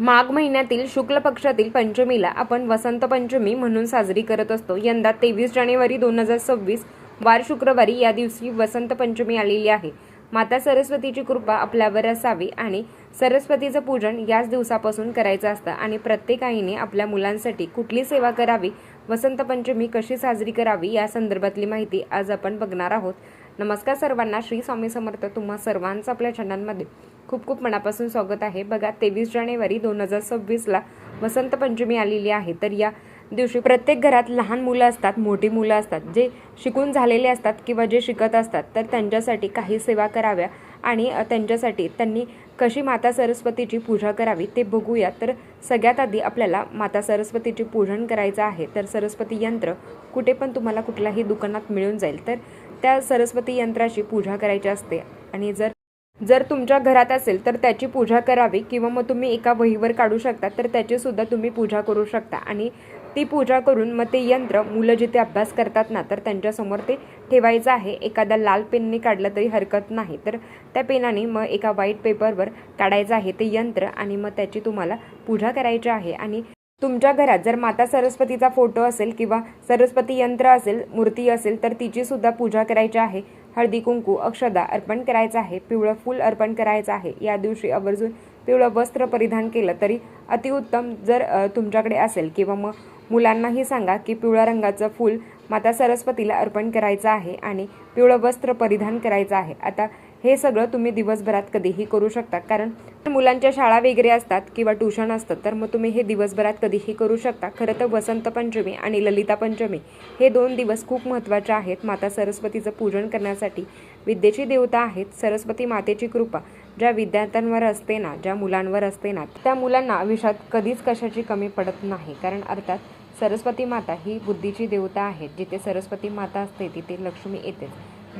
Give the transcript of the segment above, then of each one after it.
माघ महिन्यातील शुक्ल पक्षातील पंचमीला आपण वसंत पंचमी म्हणून साजरी करत असतो. यंदा तेवीस जानेवारी दोन हजार सव्वीस वार शुक्रवारी या दिवशी वसंत पंचमी आलेली आहे. माता सरस्वतीची कृपा आपल्यावर असावी आणि सरस्वतीचं पूजन याच दिवसापासून करायचं असतं आणि प्रत्येक आईने आपल्या मुलांसाठी कुठली सेवा करावी वसंत पंचमी कशी साजरी करावी या संदर्भातली माहिती आज आपण बघणार आहोत. नमस्कार सर्वांना. श्री स्वामी समर्थ तुम्हा सर्वांचं आपल्या चॅनलमध्ये खूप खूप मनापासून स्वागत आहे. बघा तेवीस जानेवारी दोन हजार सव्वीसला वसंत पंचमी आलेली आहे. तर या दिवशी प्रत्येक घरात लहान मुलं असतात मोठी मुलं असतात जे शिकून झालेले असतात किंवा जे शिकत असतात तर त्यांच्यासाठी काही सेवा कराव्या आणि त्यांच्यासाठी त्यांनी कशी माता सरस्वतीची पूजा करावी ते बघूया. तर सगळ्यात आधी आपल्याला माता सरस्वतीची पूजन करायचं आहे. तर सरस्वती यंत्र कुठे पण तुम्हाला कुठल्याही दुकानात मिळून जाईल. तर त्या सरस्वती यंत्राची पूजा करायची असते. आणि जर जर तुमच्या घरात असेल तर त्याची पूजा करावी किंवा मग तुम्ही एका वहीवर काढू शकता तर त्याची सुद्धा तुम्ही पूजा करू शकता. आणि ती पूजा करून मग ते यंत्र मुलं जिथे अभ्यास करतात ना तर त्यांच्यासमोर ते ठेवायचं आहे. एखादा लाल पेनने काढलं तरी हरकत नाही. तर त्या पेनाने मग एका व्हाईट पेपरवर काढायचं आहे ते यंत्र आणि मग त्याची तुम्हाला पूजा करायची आहे. आणि तुमच्या घरात जर माता सरस्वतीचा फोटो असेल किंवा सरस्वती यंत्र असेल मूर्ती असेल तर तिची सुद्धा पूजा करायची आहे. हळदी कुंकू अक्षदा अर्पण करायचं आहे. पिवळं फूल अर्पण करायचं आहे. या दिवशी आवर्जून पिवळं वस्त्र परिधान केलं तरी अतिउत्तम जर तुमच्याकडे असेल किंवा मग मुलांनाही सांगा की पिवळ्या रंगाचं फूल माता सरस्वतीला अर्पण करायचं आहे आणि पिवळं वस्त्र परिधान करायचं आहे. आता हे सगळं तुम्ही दिवसभरात कधीही करू शकता. कारण मुलांच्या शाळा वगैरे असतात किंवा ट्युशन असतं तर मग तुम्ही हे दिवसभरात कधीही करू शकता. खरं तर वसंत पंचमी आणि ललिता पंचमी हे दोन दिवस खूप महत्त्वाचे आहेत. माता सरस्वतीचं पूजन करण्यासाठी विद्येची देवता आहेत. सरस्वती मातेची कृपा ज्या विद्यार्थ्यांवर असते ना ज्या मुलांवर असते ना त्या मुलांना आयुष्यात कधीच कशाची कमी पडत नाही. कारण अर्थात सरस्वती माता ही बुद्धीची देवता आहे जिथे सरस्वती माता असते तिथे लक्ष्मी येतेच.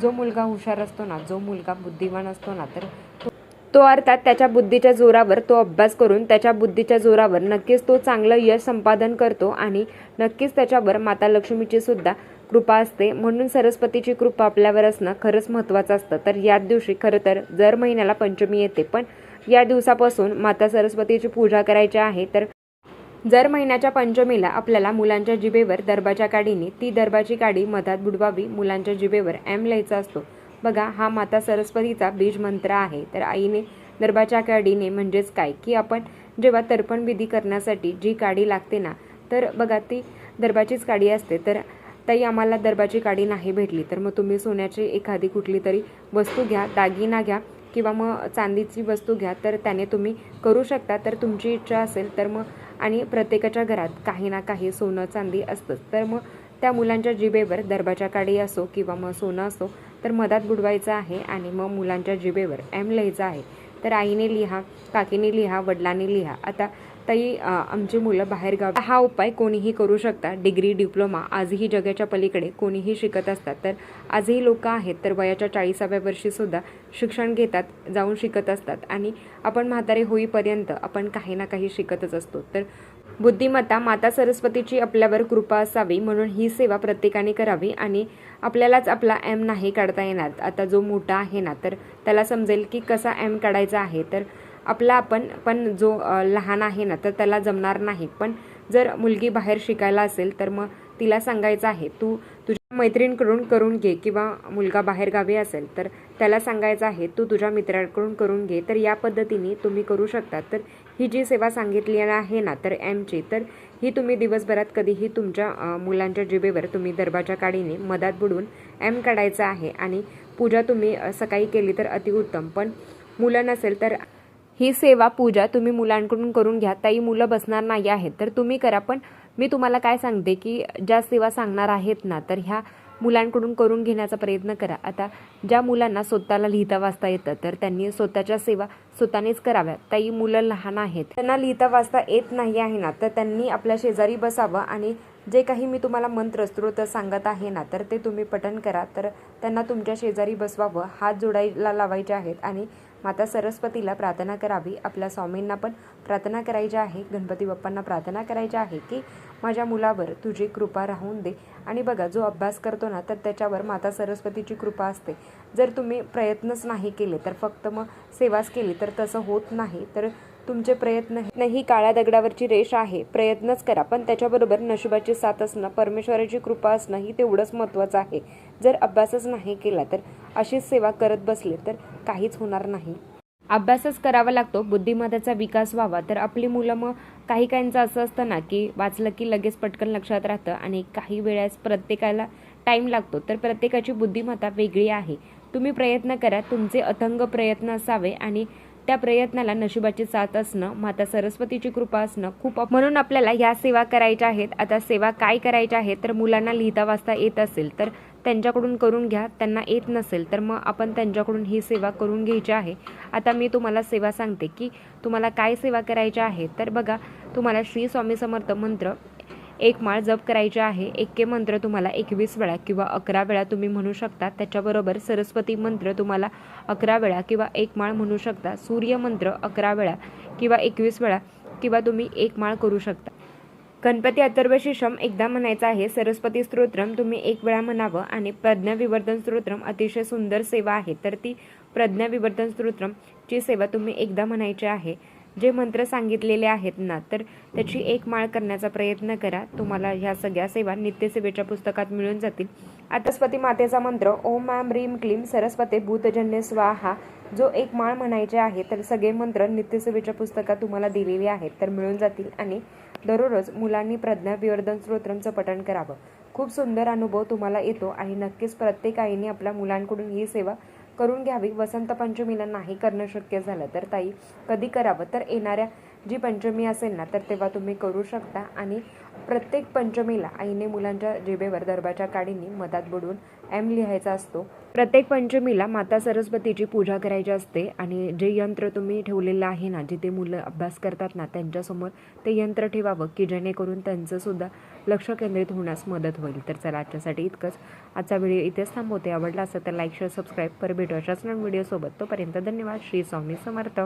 जो मुलगा हुशार असतो ना जो मुलगा बुद्धिमान असतो ना तर तो- तो अर्थात त्याच्या बुद्धीच्या जोरावर तो अभ्यास करून त्याच्या बुद्धीच्या जोरावर नक्कीच तो चांगलं यश संपादन करतो आणि नक्कीच त्याच्यावर माता लक्ष्मीची सुद्धा कृपा असते. म्हणून सरस्वतीची कृपा आपल्यावर असणं खरंच महत्त्वाचं असतं. तर याच दिवशी खरं तर दर महिन्याला पंचमी येते पण या दिवसापासून माता सरस्वतीची पूजा करायची आहे तर जर महिन्याच्या पंचमीला आपल्याला मुलांच्या जिबेवर दर्बाच्या काडीने ती दर्बाची काडी मधात बुडवावी मुलांच्या जिबेवर एम लिहायचा असतो. बघा हा माता सरस्वतीचा बीज मंत्र आहे. तर आईने दर्बाच्या काडीने म्हणजेच काय? की आपण जेव्हा तर्पण विधी करण्यासाठी जी काडी लागते ना तर बघा ती दर्बाचीच काडी असते. तर ताई आम्हाला दर्बाची काडी नाही भेटली. तर मग तुम्ही सोन्याची एखादी कुठली तरी वस्तू घ्या दागिना घ्या किंवा मग चांदीची वस्तू घ्या. तर त्याने तुम्ही करू शकता. तर तुमची इच्छा असेल तर मग आणि प्रत्येकाच्या घरात काही ना काही सोनं चांदी असतंच. तर मग त्या मुलांच्या जिबेवर दरबाच्या काडी असो किंवा मग सोनं असो तर मधात बुडवायचं आहे आणि मग मुलांच्या जिबेवर एम लिहायचं आहे. तर आईने लिहा काकीने लिहा वडिलांनी लिहा. आता ताई आमची मुलं बाहेरगाव हा उपाय कोणीही करू शकता. डिग्री डिप्लोमा आजही जगाच्या पलीकडे कोणीही शिकत असतात. तर आजही लोक आहेत तर वयाच्या चाळीसाव्या वर्षीसुद्धा शिक्षण घेतात जाऊन शिकत असतात. आणि आपण म्हातारे होईपर्यंत आपण काही ना काही शिकतच असतो. तर बुद्धिमत्ता माता सरस्वतीची आपल्यावर कृपा असावी म्हणून ही सेवा प्रत्येकाने करावी आणि आपल्यालाच आपला एम नाही काढता येणार. आता जो मोठा आहे ना तर त्याला समजेल की कसा एम काढायचा आहे. तर आपला आपण पण जो लहान आहे ना तर त्याला जमणार नाही. पण जर मुलगी बाहेर शिकायला असेल तर मग तिला सांगायचं आहे तू तुझ्या मैत्रिणीकडून करून घे किंवा मुलगा बाहेर गावी असेल तर त्याला सांगायचं आहे तू तुझ्या मित्राकडून करून घे. तर या पद्धतीने तुम्ही करू शकता. तर ही जी सेवा सांगितली आहे ना तर एमची तर ही तुम्ही दिवसभरात कधीही तुमच्या मुलांच्या जिबेवर तुम्ही दरबाच्या काडीने मधात बुडवून एम काढायचं आहे. आणि पूजा तुम्ही सकाळी केली तर अतिउत्तम. पण मुलं नसेल तर ही सेवा पूजा तुम्ही मुलांकडून करून घ्या. ताई मुलं बसणार नाही आहेत. तर तुम्ही करा पण मी तुम्हाला काय सांगते की ज्या सेवा सांगणार आहेत ना तर ह्या मुलांकडून करून घेण्याचा प्रयत्न करा. आता ज्या मुलांना स्वतःला लिहिता वाचता येतं तर त्यांनी स्वतःच्या सेवा स्वतःनेच कराव्या ताई मुलं लहान आहेत. त्यांना लिहिता वाचता येत नाही आहे ना तर त्यांनी आपल्या शेजारी बसावं आणि जे काही मी तुम्हाला मंत्र स्त्रोत सांगत आहे ना तर ते तुम्ही पठण करा. तर त्यांना तुमच्या शेजारी बसवावं. हात जोडायला लावायचे आहेत आणि माता सरस्वतीला प्रार्थना करावी. आपल्या स्वामींना पण प्रार्थना करायची आहे. गणपती बाप्पांना प्रार्थना करायची आहे की माझ्या मुलावर तुझी कृपा राहून दे. आणि बघा जो अभ्यास करतो ना तर त्याच्यावर माता सरस्वतीची कृपा असते. जर तुम्ही प्रयत्नच नाही केले तर फक्त मग सेवाच केली तर तसं होत नाही. तर तुमचे प्रयत्न नाही काळ्या दगडावरची रेष आहे. प्रयत्नच करा पण त्याच्याबरोबर नशिबाची साथ असणं परमेश्वराची कृपा असणं ही तेवढंच महत्त्वाचं आहे. जर अभ्यासच नाही केला तर अशीच सेवा करत बसले तर काहीच होणार नाही. अभ्यासच करावा लागतो बुद्धिमत्ताचा विकास व्हावा. तर आपली मुलं मग काही काहींचं असं असतं ना की वाचलं की लगेच पटकन लक्षात राहतं आणि काही वेळेस प्रत्येकाला टाईम लागतो. तर प्रत्येकाची बुद्धिमत्ता वेगळी आहे. तुम्ही प्रयत्न करा तुमचे अथंग प्रयत्न असावे आणि त्या प्रयत्नाला नशिबाची साथ असणं माता सरस्वतीची कृपा असणं खूप म्हणून आपल्याला ह्या सेवा करायच्या आहेत. आता सेवा काय करायच्या आहेत? तर मुलांना लिहिता वाचता येत असेल तर त्यांच्याकडून करून घ्या. त्यांना येत नसेल तर मग आपण त्यांच्याकडून ही सेवा करून घ्यायची आहे. आता मी तुम्हाला सेवा सांगते की तुम्हाला काय सेवा करायची आहे तर बघा तुम्हाला श्री स्वामी समर्थ मंत्र एक माळ जप करायचे आहे. एके मंत्र तुम्हाला एकवीस वेळा किंवा अकरा वेळा तुम्ही म्हणू शकता. त्याच्याबरोबर सरस्वती मंत्र तुम्हाला अकरा वेळा किंवा एक माळ म्हणू शकता. सूर्य मंत्र अकरा वेळा किंवा एकवीस वेळा किंवा तुम्ही एक माळ करू शकता. गणपती अथर्वशीर्षम एकदा म्हणायचं आहे. सरस्वती स्तोत्रम तुम्ही एक वेळा म्हणावं आणि प्रज्ञाविवर्धन स्तोत्रम अतिशय सुंदर सेवा आहे. तर ती प्रज्ञाविवर्धन स्तोत्रमची सेवा तुम्ही एकदा म्हणायची आहे. जे मंत्र सांगितलेले आहेत ना तर त्याची एक माळ करण्याचा प्रयत्न करा. तुम्हाला ह्या सगळ्या सेवा नित्यसेवेच्या पुस्तकात मिळून जातील. आता सरस्वती मातेचा मंत्र ओम मॅम रीम क्लीम सरस्वते भूतजन्य स्वाहा जो एक माळ म्हणायचे आहे तर सगळे मंत्र नित्यसेवेच्या पुस्तकात तुम्हाला दिलेले आहेत तर मिळून जातील. आणि दररोज मुलांनी प्रज्ञा विवर्धन स्तोत्रमचं पठण करावं. खूप सुंदर अनुभव तुम्हाला येतो. आणि नक्कीच प्रत्येक आईने आपल्या मुलांकडून ही सेवा करून घ्यावी. वसंत पंचमीला नाही करणं शक्य झालं तर ताई कधी करावं? तर येणाऱ्या जी पंचमी असेल ना तर तेव्हा तुम्ही करू शकता. आणि प्रत्येक पंचमीला आईने मुलांच्या जिबेवर दरबाच्या काडीने मधात बुडवून एम लिहायचा असतो. प्रत्येक पंचमीला माता सरस्वतीची पूजा करायची असते आणि जे यंत्र तुम्ही ठेवलेलं आहे ना जिथे मुलं अभ्यास करतात ना त्यांच्यासमोर ते यंत्र ठेवावं की जेणेकरून त्यांचंसुद्धा लक्ष केंद्रित होण्यास मदत होईल. तर चला आजच्यासाठी इतकंच. आजचा व्हिडिओ इथेच थांबवते. आवडला असेल तर लाईक शेअर सबस्क्राईब पर भेटू अशाच नवीन व्हिडिओसोबत तोपर्यंत धन्यवाद. श्री स्वामी समर्थ.